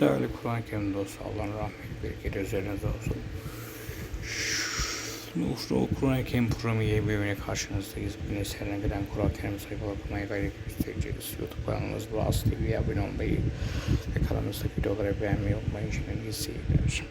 Değerli Kur'an-ı Kerim dostu Allah'ın rahmeti bereketi üzerinize olsun. Ufru Kur'an-ı Kerim programı yayın bölümüne karşınızdayız. Bugün eserine gelen Kur'an-ı Kerim sayfaları okumaya gayret göstereceğiz. YouTube kanalımız Boğaz TV'ye abone olmayı ve kanalımızdaki videoları beğenmeyi unutmayın. Şimdi iyi seyirler.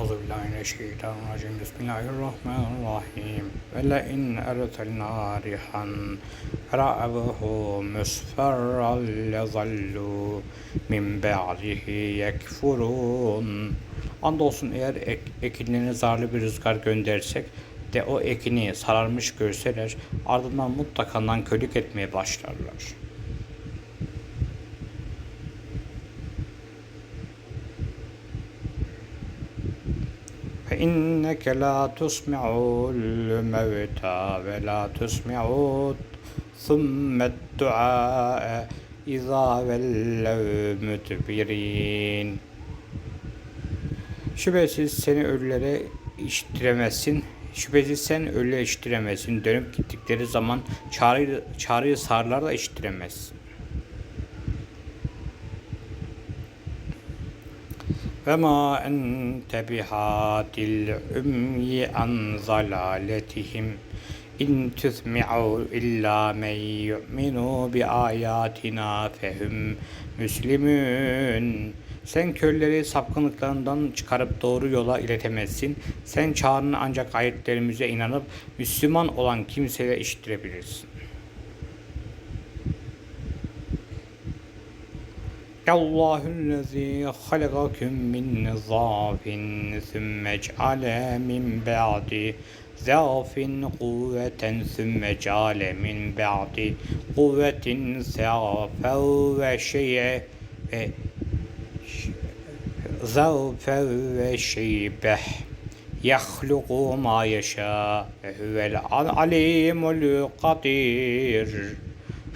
Euzu billahi mineşşeytanirracim. Bismillahirrahmanirrahim. Ve la in ertelna rihan ra'abahu musfarran lezallu min ba'dihi yekfurun. Andolsun eğer ek, ekinlerine zarlı bir rüzgar gönderirsek de o ekini sararmış görseler ardından mutlaka nankörlük etmeye başlarlar. فإنك لا تسمع الموتى ولا تسمع ثم الدعاء إذا ولوا مدبرين Şüphesiz seni ölülere işittiremezsin. Şüphesiz sen ölüye işittiremezsin. Dönüp gittikleri zaman çağrıyı, çağrıyı sağırlar da işittiremezsin. وما أنت بهاد العمي عن ضلالتهم إن تسمع إلا من يؤمن بآياتنا فهم müslimün. Sen körleri sapkınlıklarından çıkarıp doğru yola iletemezsin. Sen çağrını ancak ayetlerimize inanıp Müslüman olan kimseye işittirebilirsin. الله الذي خلقكم من ضعف ثم جعل من بعد ضعف قوة ثم جعل من بعد قوة ضعفا وشيء ضعفا وشيبة يخلق ما يشاء هو العليم القدير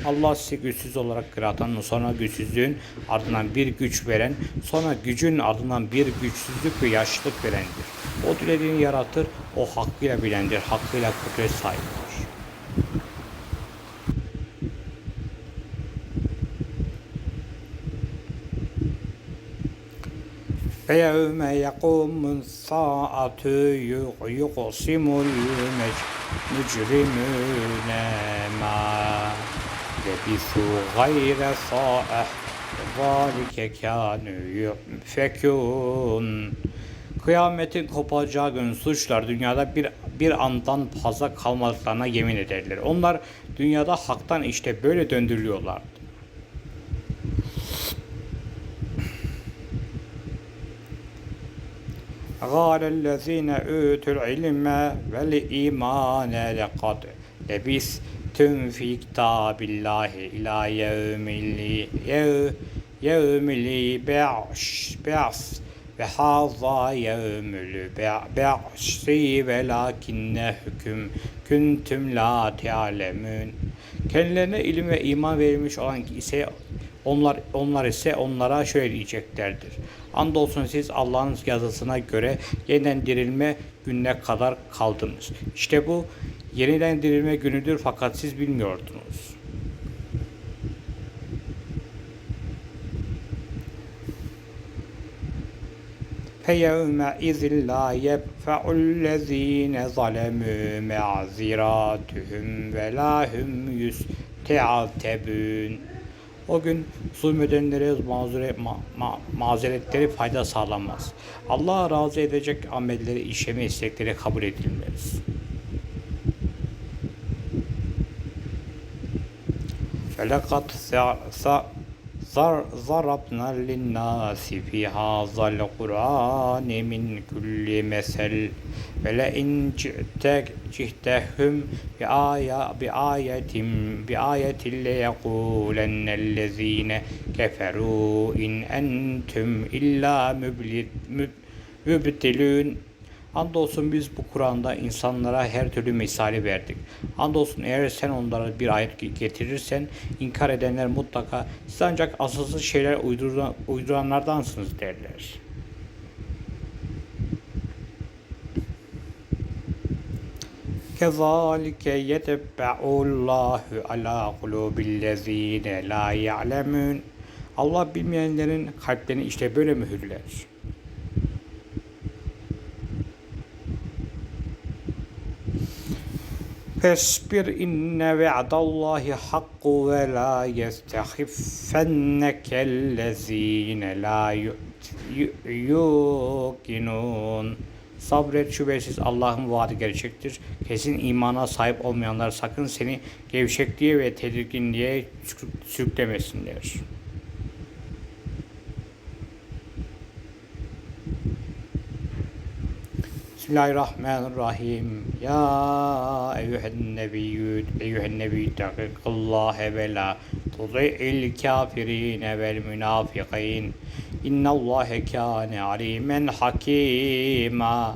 Allah sizi güçsüz olarak yaratan, sonra güçsüzlüğün ardından bir güç veren, sonra gücün ardından bir güçsüzlük ve yaşlılık verendir. O dilediğini yaratır, o hakkıyla bilendir, hakkıyla kudret sahibidir. فيوم يقوم الساعة يقسم المجرمون ما لبثوا غير صائح ذلك كانوا يؤفكون Kıyametin kopacağı gün suçlar dünyada bir bir andan fazla kalmadıklarına yemin ederler. Onlar dünyada haktan işte böyle döndürülüyorlardı. قال الذين أوتوا العلم والإيمان لقد tevfik ta billahi ila yevmili yev yevmili be'ş be'ş ve haza yevmül be'şi velakinne hüküm küntüm la te'alemün. Kendilerine ilim ve iman verilmiş olan ise onlar onlar ise onlara şöyle diyeceklerdir. Andolsun siz Allah'ın yazısına göre yeniden dirilme gününe kadar kaldınız. İşte bu yeniden dirilme günüdür fakat siz bilmiyordunuz. فَيَوْمَئِذٍ لَا يَبْفَعُ الَّذ۪ينَ ظَلَمُوا مَعْذِرَاتُهُمْ وَلَا هُمْ يُسْتَعْتَبُونَ O gün zulmedenlere mazure, ma, ma, mazeretleri fayda sağlamaz. Allah'a razı edecek amelleri, işleme istekleri kabul edilmez. فَلَقَدْ ضربنا للناس في هذا القرآن من كل مثل. فلئن جئتهم بآية بآية بآية ليقولن الذين كفروا إن أنتم إلا مبتلون Andolsun biz bu Kur'an'da insanlara her türlü misali verdik. Andolsun eğer sen onlara bir ayet getirirsen inkar edenler mutlaka siz ancak asılsız şeyler uyduran, uyduranlardansınız derler. Kezalike yetebbe'ullahu ala kulubillezine la ya'lemun. Allah bilmeyenlerin kalplerini işte böyle mühürler. İnne ve'dallahi hakku ve la yestehiffennekellezine la yu- yu- yuqinun. Sabret şüphesiz Allah'ın vaadi gerçektir. Kesin imana sahip olmayanlar sakın seni gevşekliğe ve tedirginliğe sürük- sürüklemesinler. Bismillahirrahmanirrahim. Ya eyyühen nebiyyü eyyühen nebiyyü tekikkallâhe ve la tudi'il kafirine vel münafiqin. İnnallâhe kâne alimen hakîmâ.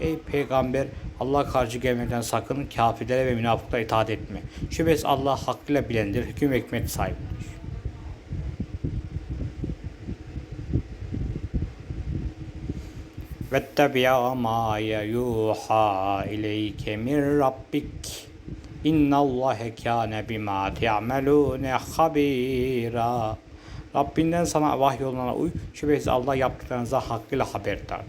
Ey peygamber Allah karşı gelmeden sakın kafirlere ve münafıklara itaat etme. Şüphesiz Allah hakkıyla bilendir, hüküm hikmet sahibidir. واتبع ما يوحى إليك من ربك إن الله كان بما تعملون خبيرا Rabbinden sana vahyolunana uy. Şüphesiz Allah yaptıklarınıza hakkıyla haberdardır.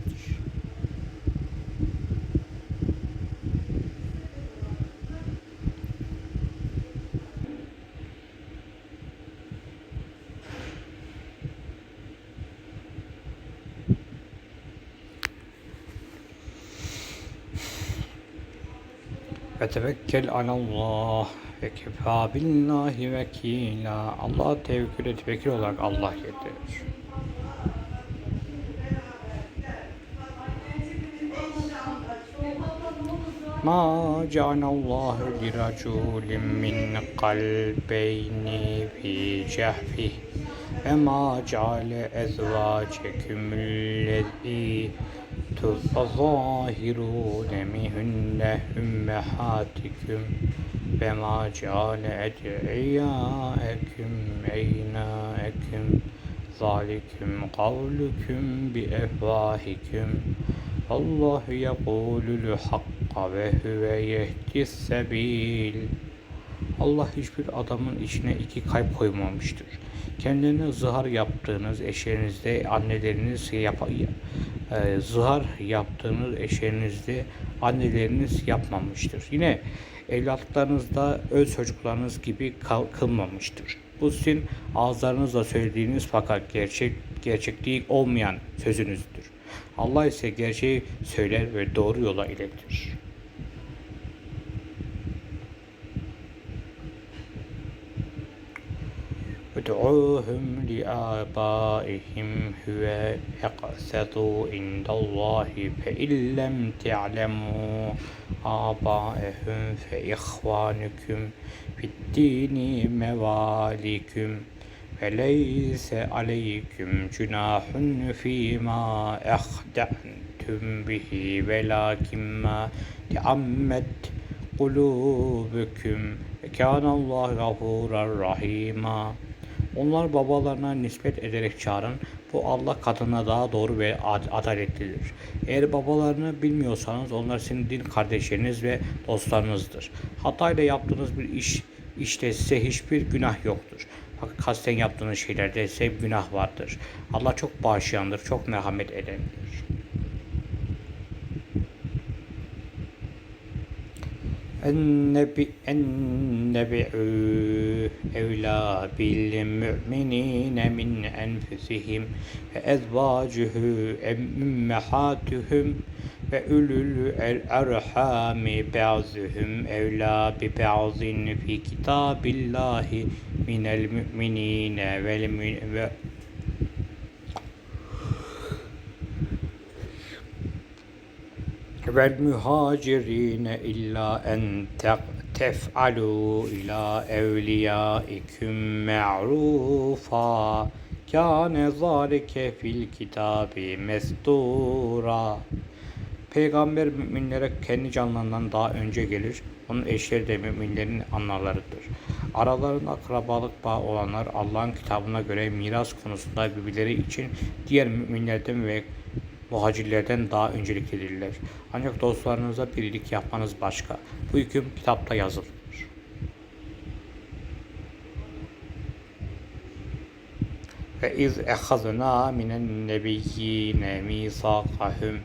Tevekkel alallah ve kefâ billahi vekîlâ. Allah'a tevekkül et, vekil olarak Allah yeter. Ma cealallahu li raculin min kalbeyni fi cehfih ve ma ceale ezvacekumüllezî تظاهرون منهن أمهاتكم وما جعل أدعياءكم أبناءكم ذلكم قولكم بأفواهكم الله يقول الحق وهو يهدي السبيل Allah hiçbir adamın içine iki kalp koymamıştır. Kendilerine zihar yaptığınız eşlerinizde anneleriniz yap e, zihar yaptığınız eşlerinizde anneleriniz yapmamıştır. Yine evlatlarınızda öz çocuklarınız gibi kılmamıştır. Bu sizin ağızlarınızla söylediğiniz fakat gerçek gerçekliği olmayan sözünüzdür. Allah ise gerçeği söyler ve doğru yola iletir. ادعوهم لآبائهم هو أقسط عند الله فإن لم تعلموا آبائهم فإخوانكم في الدين مواليكم فليس عليكم جناح فيما أخطأتم به ولكن ما تعمد قلوبكم وكان الله غفورا رحيما onlar babalarına nispet ederek çağırın. Bu Allah katına daha doğru ve ad- adaletlidir. Eğer babalarını bilmiyorsanız onlar sizin din kardeşleriniz ve dostlarınızdır. Hatayla yaptığınız bir iş işte size hiçbir günah yoktur. Fakat kasten yaptığınız şeylerde ise günah vardır. Allah çok bağışlayandır, çok merhamet edendir. النبي النبي أولى بالمؤمنين من أنفسهم وأزواجه أمهاتهم وأولو الأرحام بعضهم أولى ببعض في كتاب الله من المؤمنين والمؤمنين vel muhacirine illa en tef'alu ila evliyaikum ma'rufa kâne zâlike fil kitâbi mestûrâ. Peygamber müminlere kendi canlarından daha önce gelir. Onun eşleri de müminlerin analarıdır. Aralarında akrabalık bağı olanlar Allah'ın kitabına göre miras konusunda birbirleri için diğer müminlerden ve muhacirlerden daha önceliklidirler. Ancak dostlarınıza birlik yapmanız başka. Bu hüküm kitapta yazılır. Ve iz ehazna minen nebiyyine misakahum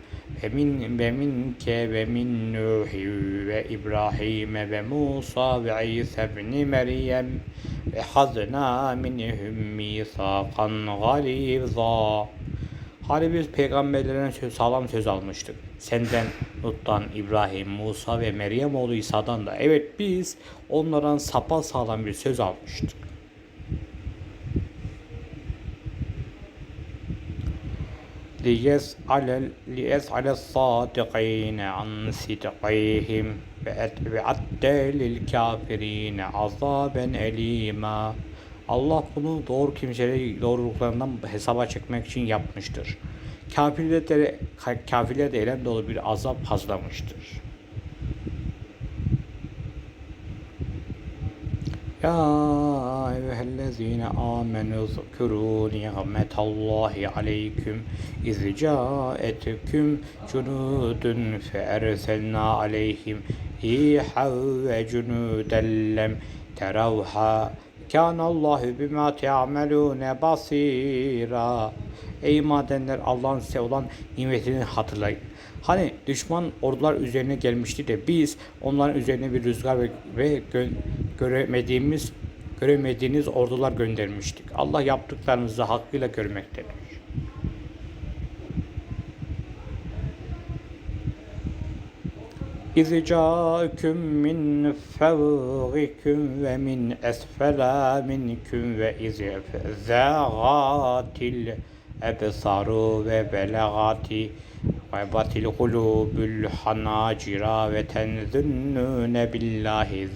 ve min ve minke ve min Nuhi ve İbrahim ve Musa ve İsa ibn Meryem ve hazna minhum misakan galizâ. Hani biz peygamberlerden söz, sağlam söz almıştık. Senden, Nut'tan, İbrahim, Musa ve Meryem oğlu İsa'dan da. Evet biz onlardan sapa sağlam bir söz almıştık. ليسأل ليسأل الصادقين عن صدقهم وأعد للكافرين عذابا أليما Allah bunu doğru kimseleri doğruluklarından hesaba çekmek için yapmıştır. Kafirler de, kafirler de elem dolu bir azap hazırlamıştır. Ya eyyühellezine amenu zkuru ni'metallahi aleyküm iz caetüküm cunudun fe erselna aleyhim rihan ve cunuden teravha Kâne Allahu bima te'amelûne basira. Ey madenler Allah'ın size olan nimetini hatırlayın. Hani düşman ordular üzerine gelmişti de biz onların üzerine bir rüzgar ve, ve gö, göremediğimiz göremediğiniz ordular göndermiştik. Allah yaptıklarınızı hakkıyla görmektedir. إذ جاءكم من فوقكم ومن أسفل منكم وإذ زاغت الأبصار وبلغت غيبت القلوب الحناجر وتنظنون بالله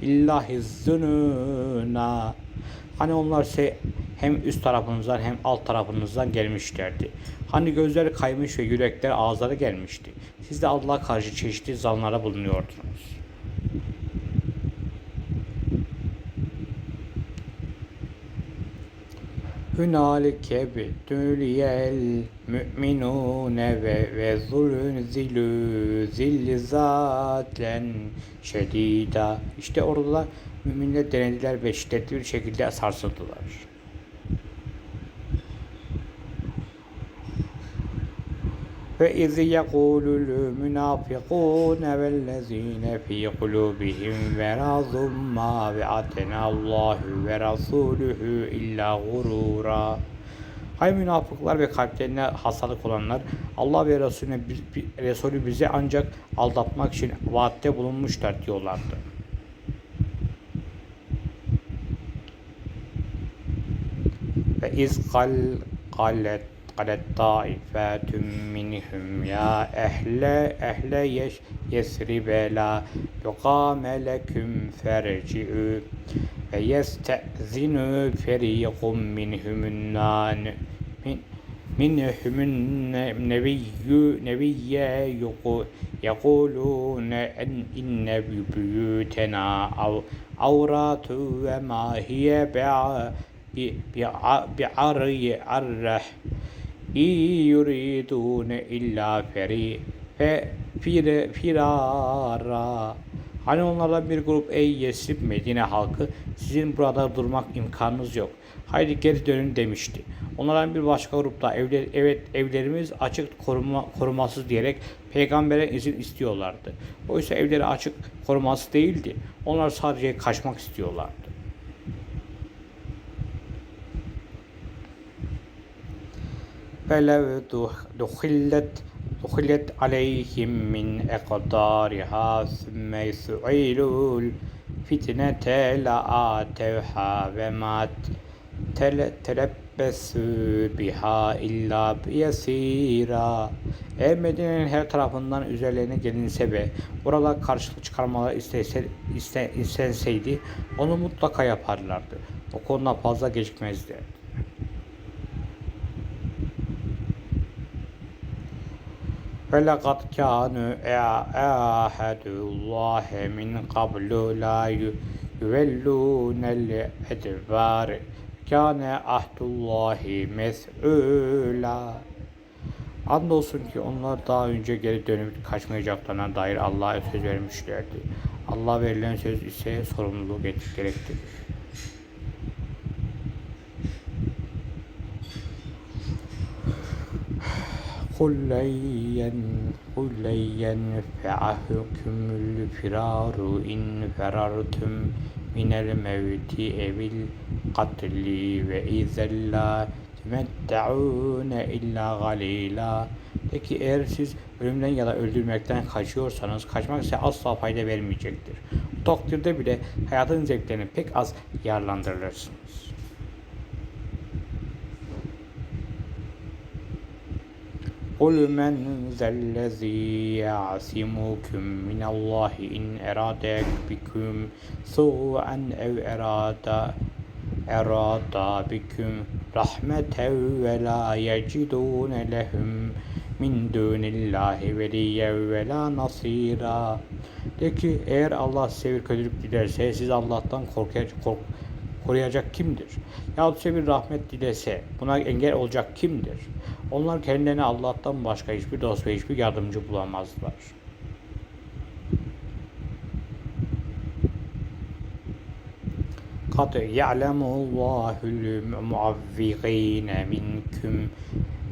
بالله الظنونا Hani onlar ise hem üst tarafınızdan hem alt tarafınızdan gelmişlerdi. Hani gözleri kaymış ve yürekler ağızları gelmişti. Siz de Allah'a karşı çeşitli zanlara bulunuyordunuz. Hünalike bütüliyel müminune ve ve zulün zilü zilzaten şedida. İşte orada müminler denediler ve şiddetli bir şekilde sarsıldılar. Ve iz yekulul münafikun vellezine fi kulubihim verazum ma ve'atena Allahu ve rasuluhu. Hay münafıklar ve kalplerine hastalık olanlar Allah ve Resulüne, Resulü bize ancak aldatmak için vaatte bulunmuşlar diyorlardı. Ve iz kal, kalet قالت طائفات منهم يا أهل أهل يثرب لا يقام لكم فارجعوا فيستأذن فريق منهم النان من منهم النبي نبي يقولون أن إن بيوتنا أو عورات وما هي بعري İ yuridune illa feri fe fire firara. Hani onlardan bir grup ey Yesrib Medine halkı sizin burada durmak imkanınız yok. Haydi geri dönün demişti. Onlardan bir başka grupta evler, evet evlerimiz açık koruma, korumasız diyerek peygambere izin istiyorlardı. Oysa evleri açık koruması değildi. Onlar sadece kaçmak istiyorlardı. فلو دخلت دخلت عليهم من أقدارها ثم سئلوا الفتنة لآتوها وما تل- تلبسوا بها إلا يسيرا Eğer Medine'nin her tarafından üzerlerine gelinse ve orada karşılık çıkarmaları istese, iste, istenseydi onu mutlaka yaparlardı. O konuda fazla gecikmezdi. فلقد كانوا عاهدوا الله من قبل لا يولون الأدبار كان عهد الله مسؤولا Andolsun ki onlar daha önce geri dönüp kaçmayacaklarına dair Allah'a söz vermişlerdi. Allah verilen söz ise sorumluluk gerektirir. قل لن ين- قل لن ينفعكم الفرار إن فررتم من الموت أو القتل وإذا لا تمتعون إلا قليلا De ki eğer siz ölümden ya da öldürmekten kaçıyorsanız kaçmak size asla fayda vermeyecektir. Bu takdirde bile hayatın zevklerini pek az yararlandırırsınız. قل من ذا الذي يعصمكم من الله إن أراد بكم سوءا أو أراد أراد بكم رحمة ولا يجدون لهم من دون الله وليا ولا نصيرا De ki eğer Allah size bir kötülük dilerse siz Allah'tan korkacak, kork, koruyacak kimdir? Yahut size bir rahmet dilese buna engel olacak kimdir? Onlar kendilerine Allah'tan başka hiçbir dost ve hiçbir yardımcı bulamazlar. قد يعلم الله المعوقين منكم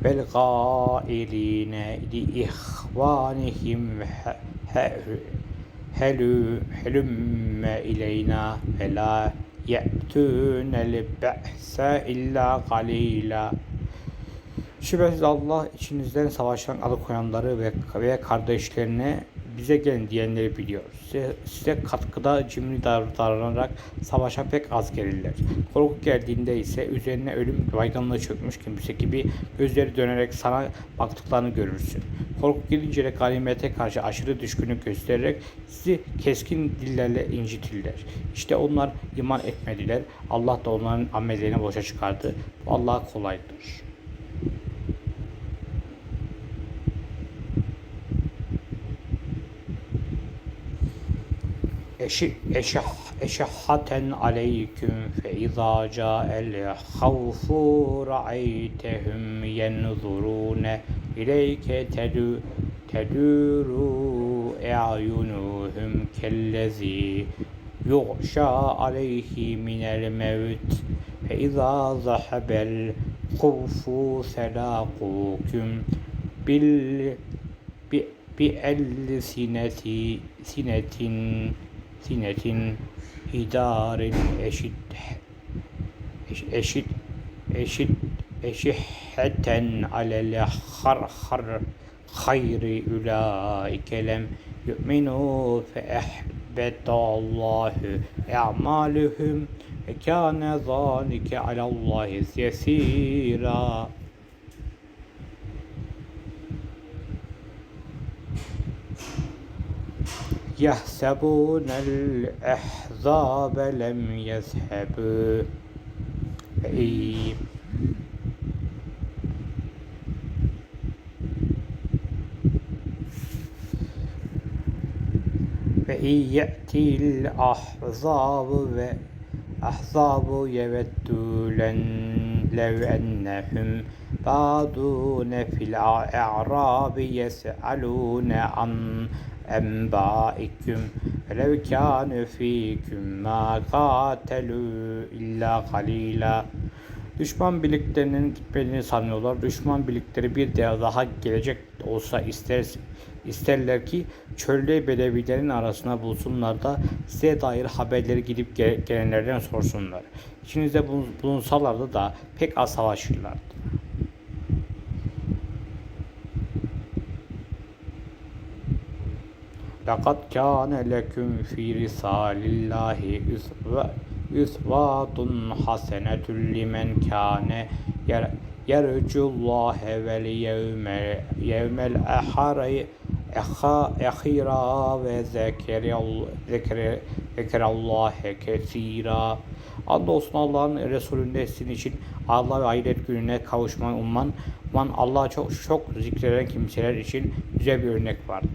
والغائرين لإخوانهم ه- ه- هل- هلم إلينا فلا ye'tûnel be'se illa galîlâ. Şüphesiz Allah içinizden savaştan alıkoyanları ve, ve kardeşlerini bize gelin diyenleri biliyor. Size, size katkıda cimri davr- davranarak savaşa pek az gelirler. Korku geldiğinde ise üzerine ölüm baygınlığı çökmüş kimse gibi gözleri dönerek sana baktıklarını görürsün. Korku gelince de ganimete karşı aşırı düşkünlük göstererek sizi keskin dillerle incitirler. İşte onlar iman etmediler. Allah da onların amellerini boşa çıkardı. Bu Allah'a kolaydır. أشحة عليكم فإذا جاء الخوف رأيتهم ينظرون إليك تدور أعينهم كالذي يغشى عليه من الموت. فإذا ذهب الخوف سلاقوكم بال بألسنة سنة حسنة في دار أشد أشد أشد أشحة على الخرخر خير أولئك لم يؤمنوا فأحبط الله أعمالهم كان ذلك على الله يسيرا. يحسبون الأحزاب لم يذهبوا فإن فإن يأتي الأحزاب وأحزاب يودوا لن لو أنهم بادون في الأعراب يسألون عن enbaikum velev kâne fîküm mâ kâtelû illâ kalîlâ. Düşman birliklerinin gitmediğini sanıyorlar. Düşman birlikleri bir daha gelecek olsa ister, isterler ki çölde bedevilerin arasına bulsunlar da size dair haberleri gidip gelenlerden sorsunlar. İçinizde bulunsalardı da pek az savaşırlardı. لَقَدْ كَانَ لَكُمْ فِي رِسَالِ اللّٰهِ اُسْوَةٌ حَسَنَةٌ لِمَنْ كَانَ يَرْجُو اللّٰهَ وَالْيَوْمَ الْآخِرَ وَذَكَرَ اللّٰهَ كَثِيرًا Andolsun Allah'ın Resulünde sizin için Allah ve ahiret gününe kavuşmayı umman, umman Allah'a çok çok zikreden kimseler için güzel bir örnek vardır.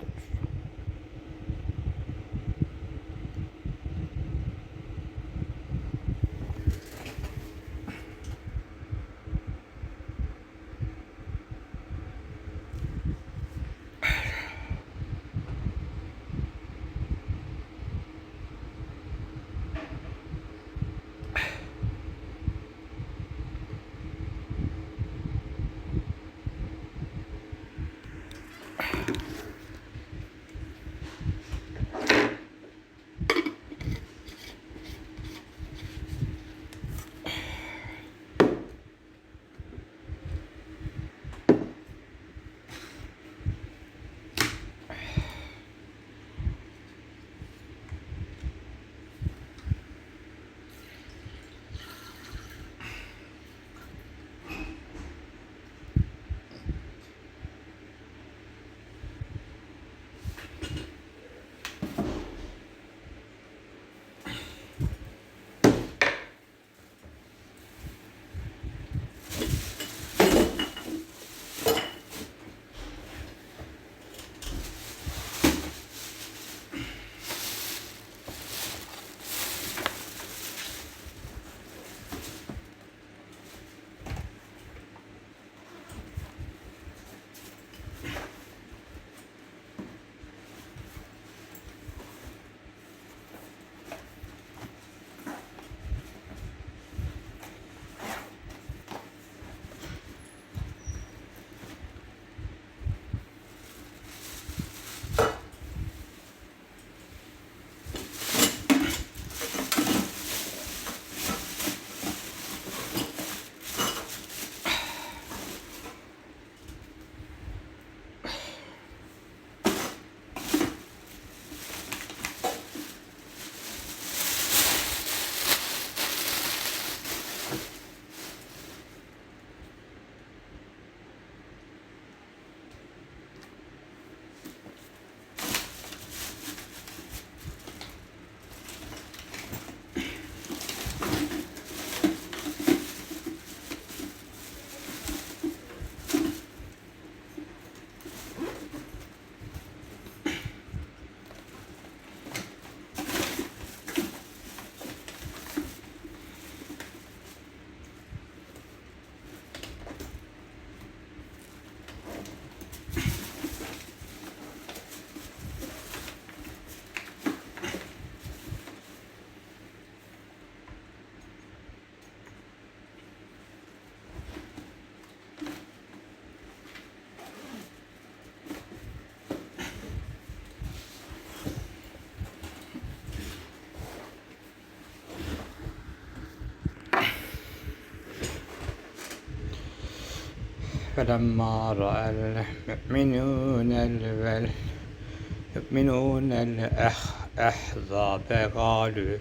فلما رأى المؤمنون الول المؤمنون الأحزاب قالوا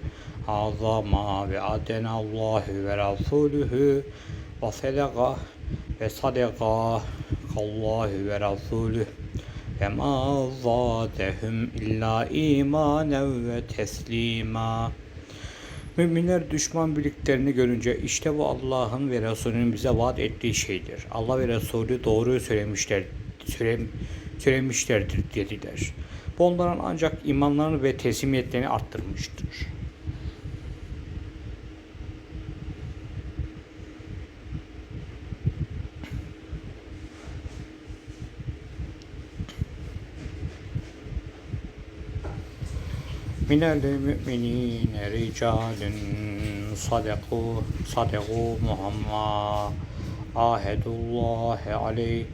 هذا ما وعدنا الله ورسوله وصدق وصدق الله ورسوله وما زادهم إلا إيمانا وتسليما Müminler düşman birliklerini görünce işte bu Allah'ın ve Resulünün bize vaat ettiği şeydir. Allah ve Resulü doğruyu söylemişler, söylem, söylemişlerdir dediler. Bu onların ancak imanlarını ve teslimiyetlerini arttırmıştır. من المؤمنين رجال صدقوا صدقوا محمد عاهد الله عليه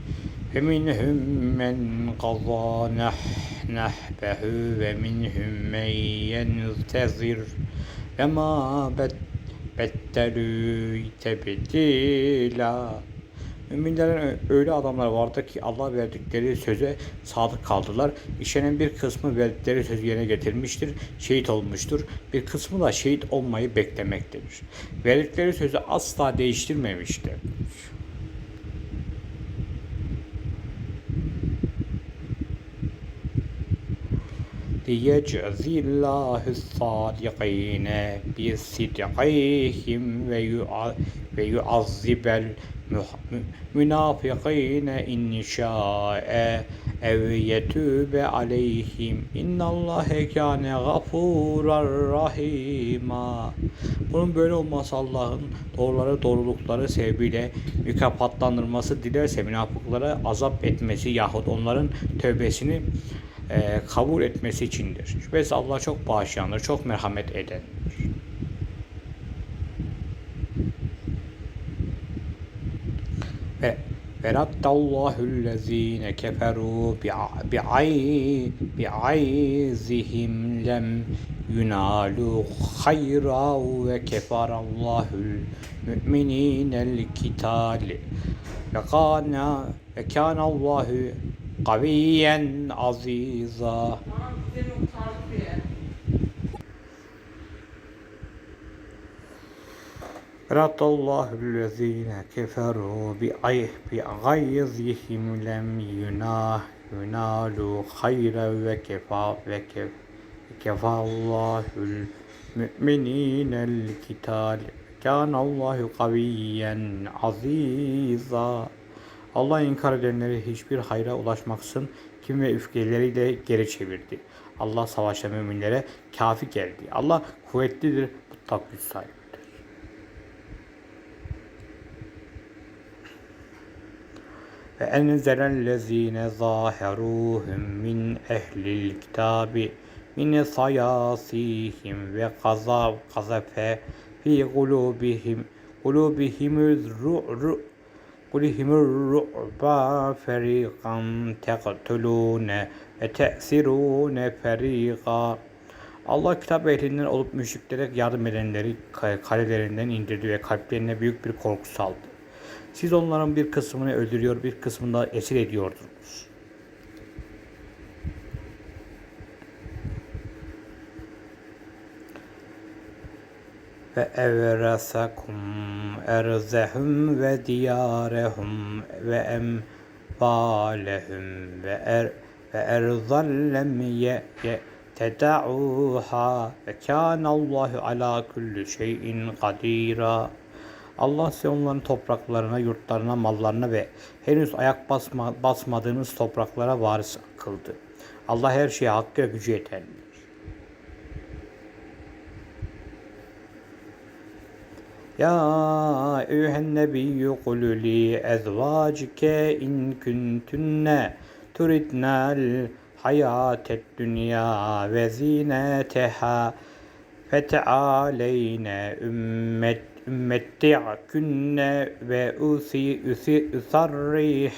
فمنهم من قضى نح نحبه ومنهم من ينتظر وما بد- بدلوا تبديلا Müminlerin öyle adamlar vardı ki Allah verdikleri söze sadık kaldılar. İşenin bir kısmı verdikleri sözü yerine getirmiştir, şehit olmuştur. Bir kısmı da şehit olmayı beklemektedir. Verdikleri sözü asla değiştirmemiştir. ليجزي الله الصادقين بصدقهم ويع- ويعذب المنافقين إن شاء أو يتوب عليهم إن الله كان غفورا رحيما Bunun böyle olması Allah'ın doğruları doğrulukları sebebiyle mükafatlandırması dilerse münafıklara azap etmesi yahut onların tövbesini e, kabul etmesi içindir. Şüphesiz Allah çok bağışlayandır, çok merhamet edendir. Ve veraddallahu lezine keferu bi'ay bi'ayzihim lem yunalu hayra ve kefarallahul müminинel kitali ve kana ve kana Allahu kaviyen aziza رد الله الذين كفروا بغيظهم لم ينا- ينالوا خيرا وكفى وكفى وكفى الله المؤمنين القتال كان الله قويا عزيزا. Allah inkar edenleri hiçbir hayra ulaşmaksın kim ve öfkeleriyle geri çevirdi. Allah savaşa müminlere kafi geldi. Allah kuvvetlidir, mutlak güç sahibidir. Ve enzellezine zaheruhum min ehlil kitabi min sayasihim ve kazav kazafe fi kulubihim kulubihimüz ru'ru' قلهم الرعب فريقا تقتلون وتأسرون فريقا Allah kitap ehlinden olup müşriklere yardım edenleri kalelerinden indirdi ve kalplerine büyük bir korku saldı. Siz onların bir kısmını öldürüyor, bir kısmını da esir ediyordunuz. Ve evresakum erzehum ve diyarehum ve emvalehum ve er ve erzallem ye, ye teda'uha ve kânallahu ala kulli şeyin kadira. Allah size onların topraklarına, yurtlarına, mallarına ve henüz ayak basma, basmadığınız topraklara varis kıldı. Allah her şeye hakkıyla gücü yetendir. İn kuntunne turidnel hayatet dünya ve zineteha fet'aleyne ümmet ümmetti'künne ve usi usi usarrih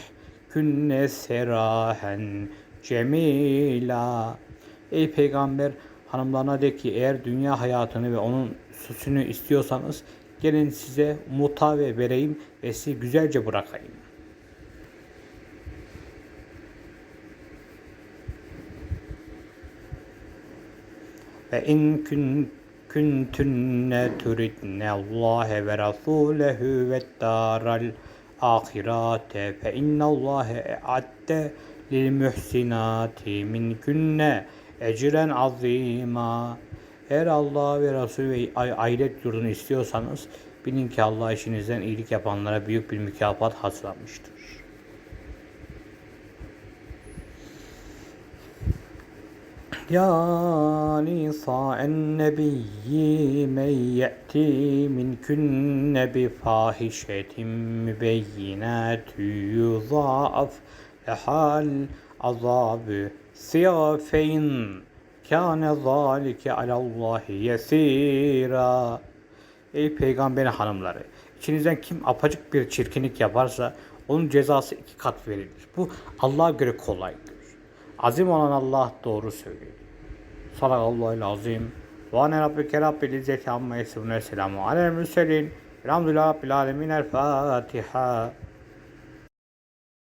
künne serahen cemila. Ey peygamber hanımlarına de ki eğer dünya hayatını ve onun süsünü istiyorsanız gelin size muta ve vereyim ve sizi güzelce bırakayım. Ve in kun kuntunne turidne Allah ve rasulehu ve daral ahirete fe innallâhe e'adde lil muhsinati min kunne ecren azima. Eğer Allah ve Resul ve ahiret yurdunu istiyorsanız bilin ki Allah işinizden iyilik yapanlara büyük bir mükafat hazırlamıştır. يا نساء النبي من يأتي منكن بفاحشة مبينات يضاعف لها العذاب ضعفين Kâne zâlike alallâhi yesîrâ. Ey peygamber hanımları, içinizden kim apacık bir çirkinlik yaparsa onun cezası iki kat verilir. Bu Allah'a göre kolaydır. Azim olan Allah doğru söylüyor. Sadakallahu azim. Ve ane rabbike rabbil izzeti amma yasifun ve selamu alel mürselin. Elhamdülillahi rabbil alemin. El Fatiha.